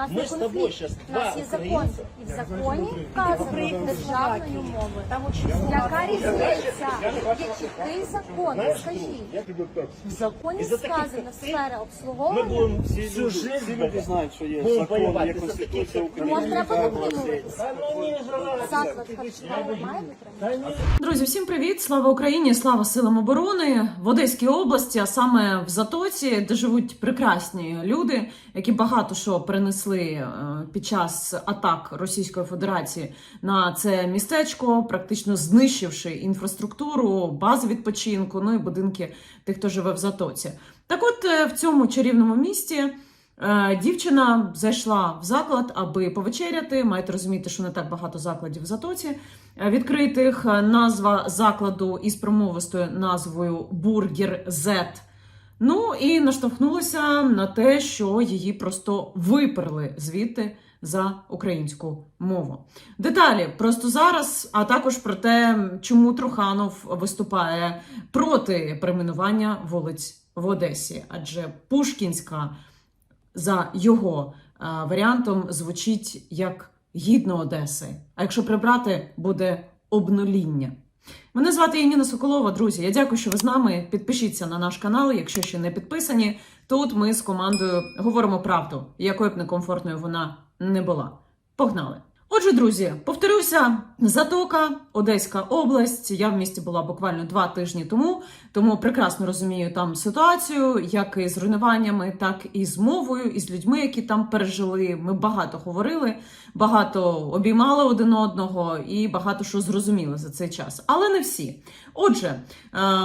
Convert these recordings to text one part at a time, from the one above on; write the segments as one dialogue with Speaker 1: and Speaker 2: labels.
Speaker 1: нас
Speaker 2: Мы
Speaker 1: не
Speaker 2: с тобой
Speaker 1: конфлікт.
Speaker 2: сейчас
Speaker 1: У нас
Speaker 2: два
Speaker 1: є закон.
Speaker 2: украинца.
Speaker 1: І в законі вказано державною мовою.
Speaker 3: Там очень
Speaker 1: Яка різниця? Який закон?
Speaker 2: Знаешь,
Speaker 1: Скажіть.
Speaker 2: Я тебе так.
Speaker 1: В законі
Speaker 2: Із-за таких
Speaker 1: сказано
Speaker 2: как ты
Speaker 1: сфера
Speaker 2: Мы
Speaker 1: обслуговування.
Speaker 2: будем всю,
Speaker 4: Всю жизнь всі люди знають, що є
Speaker 2: Будемо
Speaker 4: закон,
Speaker 2: воювати
Speaker 4: є
Speaker 2: за
Speaker 4: Конституція
Speaker 2: таких, як
Speaker 4: України.
Speaker 1: Може, треба
Speaker 4: яка
Speaker 1: дотримуватися.
Speaker 2: Да ну не желаю.
Speaker 1: Заклад харчування має дотримуватися?
Speaker 5: Друзі, всім привіт! Слава Україні! Слава силам оборони в Одеській області, а саме в Затоці, де живуть прекрасні люди, які багато що принесли е, під час атак Російської Федерації на це містечко, практично знищивши інфраструктуру, бази відпочинку, ну і будинки тих, хто живе в Затоці. Так, от е, в цьому чарівному місті. Е, Дівчина зайшла в заклад, аби повечеряти. Маєте розуміти, що не так багато закладів в затоці відкритих. Назва закладу із промовистою назвою Бургер Зет. Ну і наштовхнулася на те, що її просто виперли звідти за українську мову. Деталі просто зараз, а також про те, чому Труханов виступає проти перейменування вулиць в Одесі, адже Пушкінська за його е, варіантом звучить як гідно Одеси. А якщо прибрати, буде обнуління. Мене звати Яніна Соколова, друзі. Я дякую, що ви з нами. Підпишіться на наш канал, якщо ще не підписані. Тут ми з командою говоримо правду, якою б некомфортною вона не була. Погнали! Отже, друзі, повторюся, Затока, Одеська область. Я в місті була буквально два тижні тому, тому прекрасно розумію там ситуацію, як і з руйнуваннями, так і з мовою, і з людьми, які там пережили. Ми багато говорили, багато обіймали один одного і багато що зрозуміли за цей час. Але не всі. Отже, е,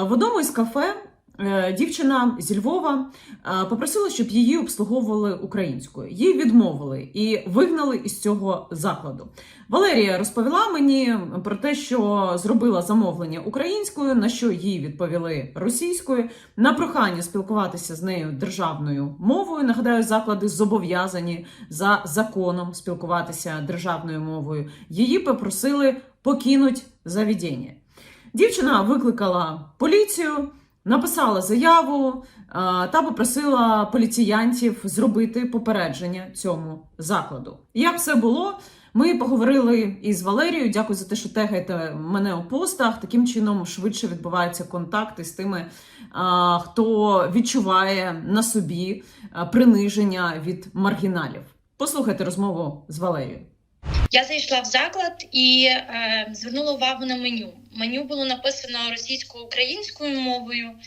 Speaker 5: в одному із кафе. Е, Дівчина зі Львова е, попросила, щоб її обслуговували українською. Їй відмовили і вигнали із цього закладу. Валерія розповіла мені про те, що зробила замовлення українською, на що їй відповіли російською. На прохання спілкуватися з нею державною мовою. Нагадаю, заклади зобов'язані за законом спілкуватися державною мовою. Її попросили покинути заведення. Дівчина викликала поліцію, написала заяву та попросила поліціянтів зробити попередження цьому закладу. Як все було? Ми поговорили із Валерією. Дякую за те, що тегаєте мене у постах. Таким чином швидше відбувається контакт із тими, хто відчуває на собі приниження від маргіналів. Послухайте розмову з Валерією.
Speaker 6: Я зайшла в заклад і е, звернула увагу на меню. Меню було написано російсько-українською мовою.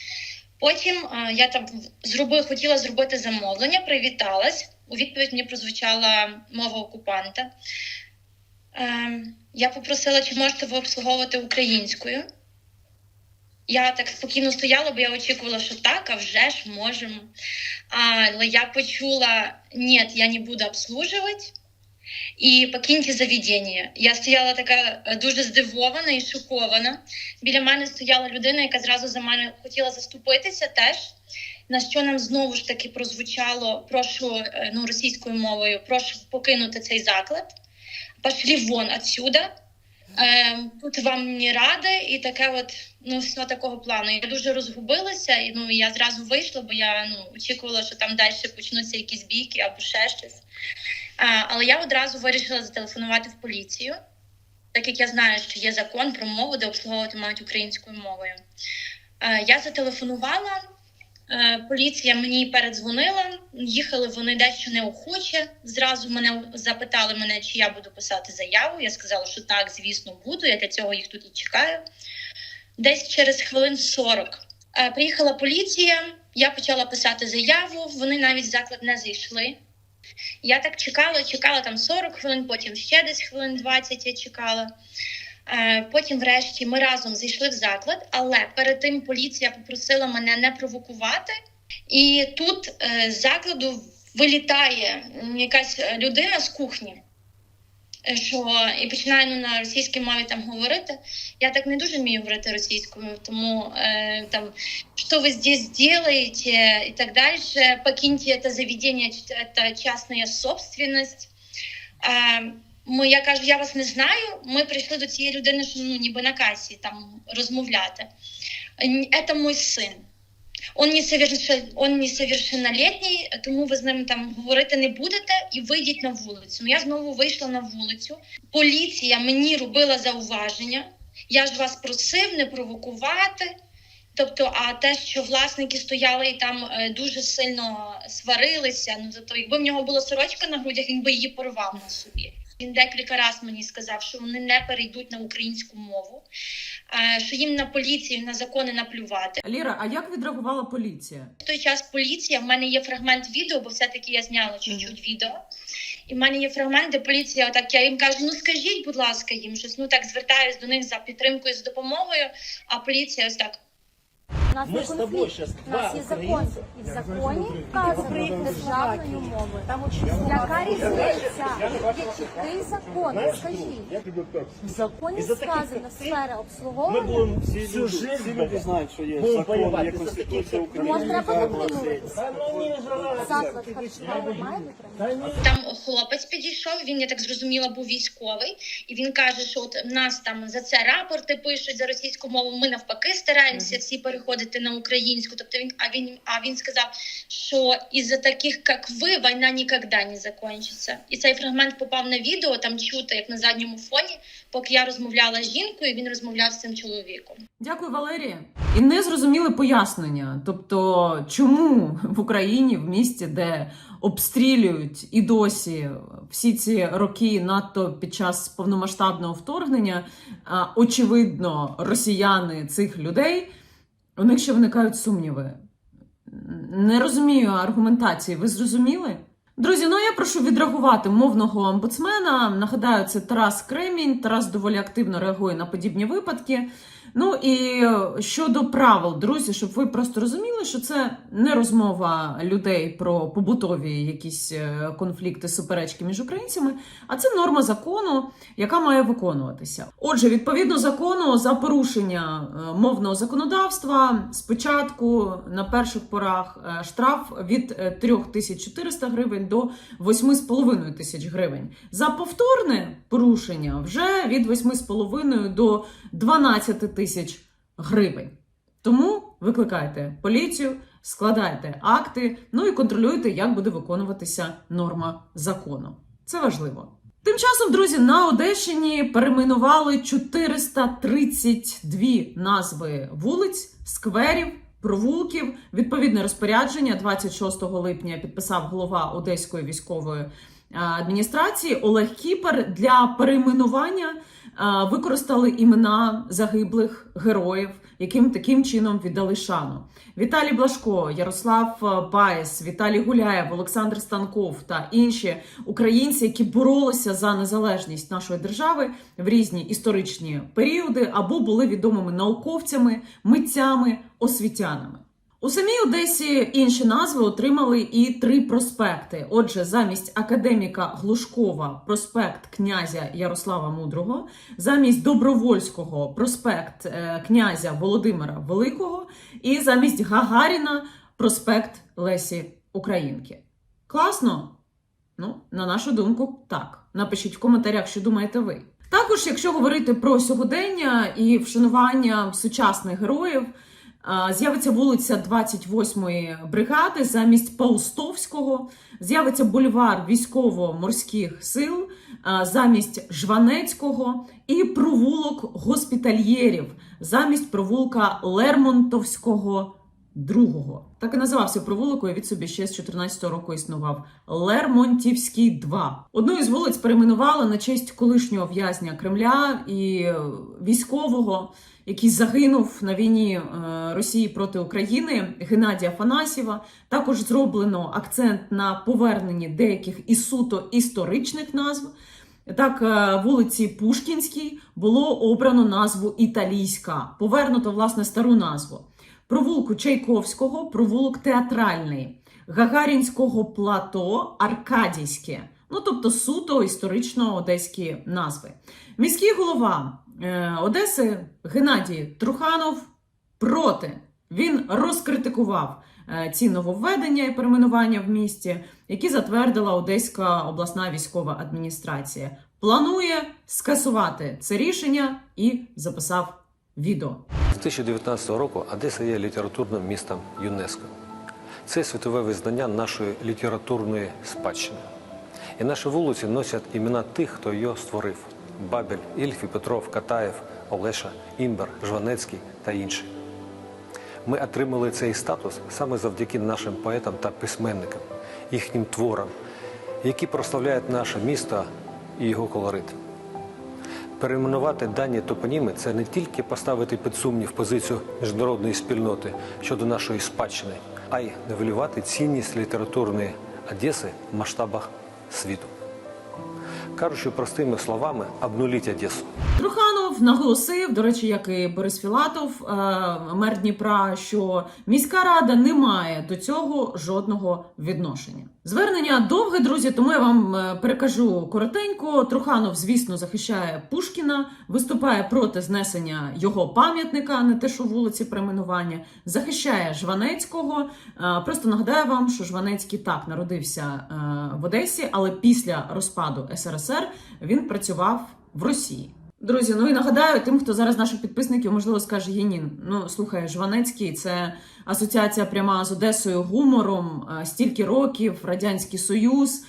Speaker 6: Потім е, я там зробила, хотіла зробити замовлення, привіталась. У відповідь мені прозвучала мова окупанта. Е, я попросила, чи можете ви обслуговувати українською. Я так спокійно стояла, бо я очікувала, що так, а вже ж можемо. Але я почула: ні, я не буду обслуживати. І покиньте заведення. Я стояла така е, дуже здивована і шокована. Біля мене стояла людина, яка зразу за мене хотіла заступитися теж. На що нам знову ж таки прозвучало прошу е, ну, російською мовою, прошу покинути цей заклад. Пошлі вон отсюда. Е, тут вам не рада, і таке, от ну все такого плану. Я дуже розгубилася, і ну я зразу вийшла, бо я ну очікувала, що там далі почнуться якісь бійки або ще щось. Але я одразу вирішила зателефонувати в поліцію, так як я знаю, що є закон про мову, де обслуговувати мають українською мовою. Я зателефонувала, е, поліція мені передзвонила. Їхали вони дещо неохоче. Зразу мене запитали мене, чи я буду писати заяву. Я сказала, що так, звісно, буду. Я для цього їх тут і чекаю. Десь через хвилин 40 е, приїхала поліція. Я почала писати заяву. Вони навіть в заклад не зайшли. Я так чекала, чекала там 40 хвилин, потім ще десь хвилин 20 я чекала. Е, Потім, врешті, ми разом зайшли в заклад, але перед тим поліція попросила мене не провокувати. І тут е, з закладу вилітає якась людина з кухні, що і починає ну, на російській мові там говорити. Я так не дуже вмію говорити російською, тому е, там что вы здесь делаете и так дальше. Покиньте это заведение, это частная собственность. Е, Ми, я кажу, я вас не знаю. Ми прийшли до цієї людини, що ну ніби на касі там розмовляти. Н- Це мій син. Он несовершен... он несовершеннолетній, тому ви з ним там говорити не будете і вийдіть на вулицю. Ну, я знову вийшла на вулицю. Поліція мені робила зауваження. Я ж вас просив не провокувати. Тобто, а те, що власники стояли і там е, дуже сильно сварилися, ну тобто, якби в нього була сорочка на грудях, він би її порвав на собі. Він декілька разів мені сказав, що вони не перейдуть на українську мову, е, що їм на поліцію, на закони наплювати.
Speaker 5: Ліра, а як відреагувала поліція?
Speaker 6: В той час поліція, в мене є фрагмент відео, бо все-таки я зняла чуть-чуть відео. І в мене є фрагмент, де поліція, отак я їм кажу: ну скажіть, будь ласка, їм щось. Ну так звертаюсь до них за підтримкою, з допомогою. А поліція ось так.
Speaker 1: У нас
Speaker 4: Ми
Speaker 1: є
Speaker 4: з тобою
Speaker 1: конфлікт.
Speaker 4: щас
Speaker 1: У нас
Speaker 4: два
Speaker 1: є закон. І в законі вказано державною мовою.
Speaker 4: Там очень
Speaker 1: Яка різниця? Є чіткий закон. Скажіть.
Speaker 2: Я тебе так.
Speaker 1: В законі
Speaker 4: Із-за таких
Speaker 1: сказано сфера
Speaker 2: Ми
Speaker 1: обслуговування.
Speaker 2: будемо всі
Speaker 4: всю
Speaker 2: люди,
Speaker 4: жизнь
Speaker 2: всі
Speaker 4: люди знають, що є
Speaker 2: Будемо
Speaker 4: закон,
Speaker 2: воювати
Speaker 4: є Конституція України.
Speaker 1: Може, треба дотримуватися. Заклад харчування має?
Speaker 6: Там хлопець підійшов. Він я так зрозуміла, був військовий, і він каже, що от в нас там за це рапорти пишуть за російську мову. Ми навпаки стараємося всі переходити на українську. Тобто він, а він, а він сказав, що із-за таких, як ви, війна ніколи не закінчиться. І цей фрагмент попав на відео. Там чути, як на задньому фоні, поки я розмовляла з жінкою, він розмовляв з цим чоловіком.
Speaker 5: Дякую, Валерія. І не зрозуміли пояснення. Тобто, чому в Україні, в місті, де обстрілюють і досі всі ці роки, надто під час повномасштабного вторгнення, очевидно, росіяни цих людей, у них ще виникають сумніви. Не розумію аргументації. Ви зрозуміли? Друзі, ну я прошу відреагувати мовного омбудсмена. Нагадаю, це Тарас Кремінь. Тарас доволі активно реагує на подібні випадки. Ну і щодо правил, друзі, щоб ви просто розуміли, що це не розмова людей про побутові якісь е, конфлікти, суперечки між українцями, а це норма закону, яка має виконуватися. Отже, відповідно закону за порушення е, мовного законодавства спочатку на перших порах е, штраф від е, 3400 гривень до 8,5 тисяч гривень. За повторне порушення вже від 8,5 до 12 тисяч гривень. Тому викликайте поліцію, складайте акти, ну і контролюйте, як буде виконуватися норма закону. Це важливо. Тим часом, друзі, на Одещині перейменували 432 назви вулиць, скверів, провулків. Відповідне розпорядження 26 липня підписав голова Одеської військової адміністрації Олег Кіпер для перейменування використали імена загиблих героїв, яким таким чином віддали шану. Віталій Блашко, Ярослав е, Баєс, Віталій Гуляєв, Олександр Станков та інші українці, які боролися за незалежність нашої держави в різні історичні періоди, або були відомими науковцями, митцями, освітянами. У самій Одесі інші назви отримали і три проспекти. Отже, замість академіка Глушкова проспект князя Ярослава Мудрого, замість Добровольського проспект е, князя Володимира Великого, і замість Гагаріна проспект Лесі Українки. Класно? Ну, на нашу думку, так. Напишіть в коментарях, що думаєте ви. Також, якщо говорити про сьогодення і вшанування сучасних героїв, з'явиться вулиця 28-ї бригади замість Паустовського, з'явиться бульвар військово-морських сил замість Жванецького. І провулок госпітальєрів замість провулка Лермонтовського другого. Так і називався провулок, уявіть собі, ще з 14-го року існував Лермонтівський 2. Одну із вулиць перейменували на честь колишнього в'язня Кремля і е, військового, який загинув на війні е, Росії проти України Геннадія Афанасьєва. Також зроблено акцент на поверненні деяких і суто історичних назв. Так, е, вулиці Пушкінській було обрано назву Італійська, повернуто власне стару назву. Провулку Чайковського, провулок Театральний, Гагарінського плато Аркадійське. Ну, тобто суто історично одеські назви. Міський голова е, Одеси Геннадій Труханов проти. Він розкритикував е, ці нововведення і перейменування в місті, які затвердила Одеська обласна військова адміністрація. Планує скасувати це рішення і записав відео.
Speaker 2: 2019 року Одеса є літературним містом ЮНЕСКО. Це світове визнання нашої літературної спадщини. І наші вулиці носять імена тих, хто його створив: Бабель, Ільфі, Петров, Катаєв, Олеша, Імбер, Жванецький та інші. Ми отримали цей статус саме завдяки нашим поетам та письменникам, їхнім творам, які прославляють наше місто і його колорит. Перейменувати дані топоніми це не тільки поставити під сумнів позицію міжнародної спільноти щодо нашої спадщини, а й нивелювати цінність літературної Одеси в масштабах світу. Кажучи простими словами, обнуліть Одесу.
Speaker 5: Наголосив, до речі, як і Борис Філатов, е, мер Дніпра, що міська рада не має до цього жодного відношення. Звернення довге, друзі, тому я вам е, перекажу коротенько. Труханов, звісно, захищає Пушкіна, виступає проти знесення його пам'ятника, не те, що вулиці перейменування, захищає Жванецького. Е, Просто нагадаю вам, що Жванецький так народився в Одесі, але після розпаду СРСР він працював в Росії. Друзі, ну і нагадаю тим, хто зараз наших підписників, можливо, скаже Єнін. Ну слухай, Жванецький це асоціація пряма з Одесою гумором, стільки років, Радянський Союз.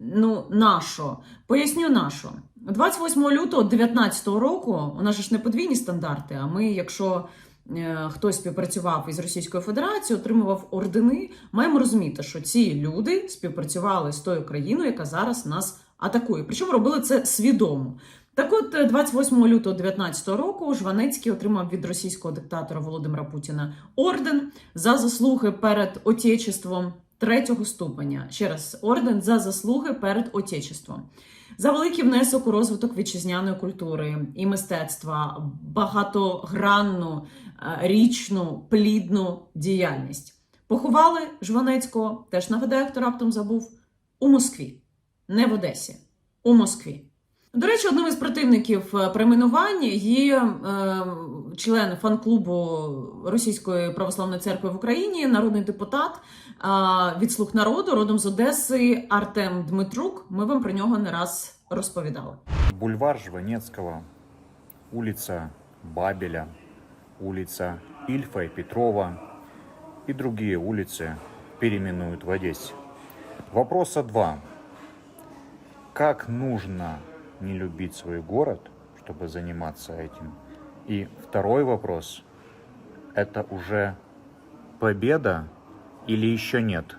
Speaker 5: Ну, нащо? Поясню нащо. 28 лютого 2019 року у нас ж не подвійні стандарти. А ми, якщо е, хтось співпрацював із Російською Федерацією, отримував ордени, маємо розуміти, що ці люди співпрацювали з тою країною, яка зараз нас атакує. Причому робили це свідомо. Так от, е, 28 лютого 2019 року Жванецький отримав від російського диктатора Володимира Путіна орден за заслуги перед Отечеством третього ступеня. Ще раз, орден за заслуги перед Отечеством. За великий внесок у розвиток вітчизняної культури і мистецтва, багатогранну, е, річну, плідну діяльність. Поховали Жванецького, теж нагадаю, хто раптом забув, у Москві, не в Одесі, у Москві. До речі, одним із противників е, перейменування є е, член фан-клубу Російської православної церкви в Україні, народний депутат е, від слуг народу, родом з Одеси Артем Дмитрук. Ми вам про нього не раз розповідали.
Speaker 3: Бульвар Жванецкого, улица Бабеля, улица Ильфа и Петрова и другие улицы переименуют в Одессе. Вопроса два. Как нужно не любить свой город, чтобы заниматься этим? И второй вопрос. Это уже победа или еще нет?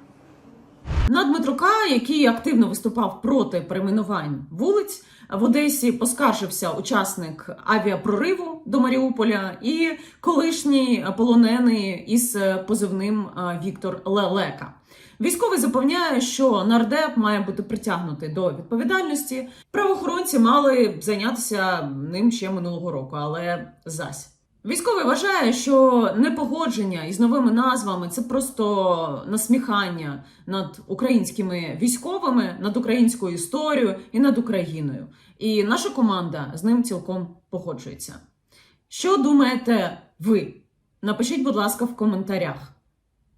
Speaker 5: На Дмитрука, який активно виступав проти перейменувань вулиць в Одесі, поскаржився учасник авіапрориву до Маріуполя і колишній полонений із позивним е, Віктор Лелека. Військовий запевняє, що нардеп має бути притягнутий до відповідальності. Правоохоронці мали зайнятися ним ще минулого року, але зась. Військовий вважає, що непогодження із новими назвами це просто насміхання над українськими військовими, над українською історією і над Україною. І наша команда з ним цілком погоджується. Що думаєте ви? Напишіть, будь ласка, в коментарях.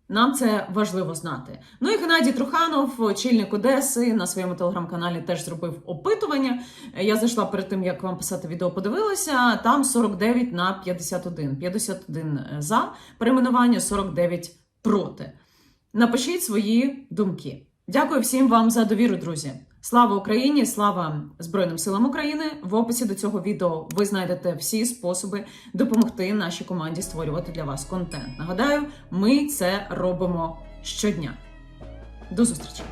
Speaker 5: Нам це важливо знати. Ну і Геннадій Труханов, очільник Одеси, на своєму телеграм-каналі теж зробив опитування. Я зайшла перед тим, як вам писати відео, подивилася. Там 49 на 51. 51 за перейменування, 49 проти. Напишіть свої думки. Дякую всім вам за довіру, друзі. Слава Україні! Слава Збройним силам України! В описі до цього відео ви знайдете всі способи допомогти нашій команді створювати для вас контент. Нагадаю, ми це робимо щодня. До зустрічі!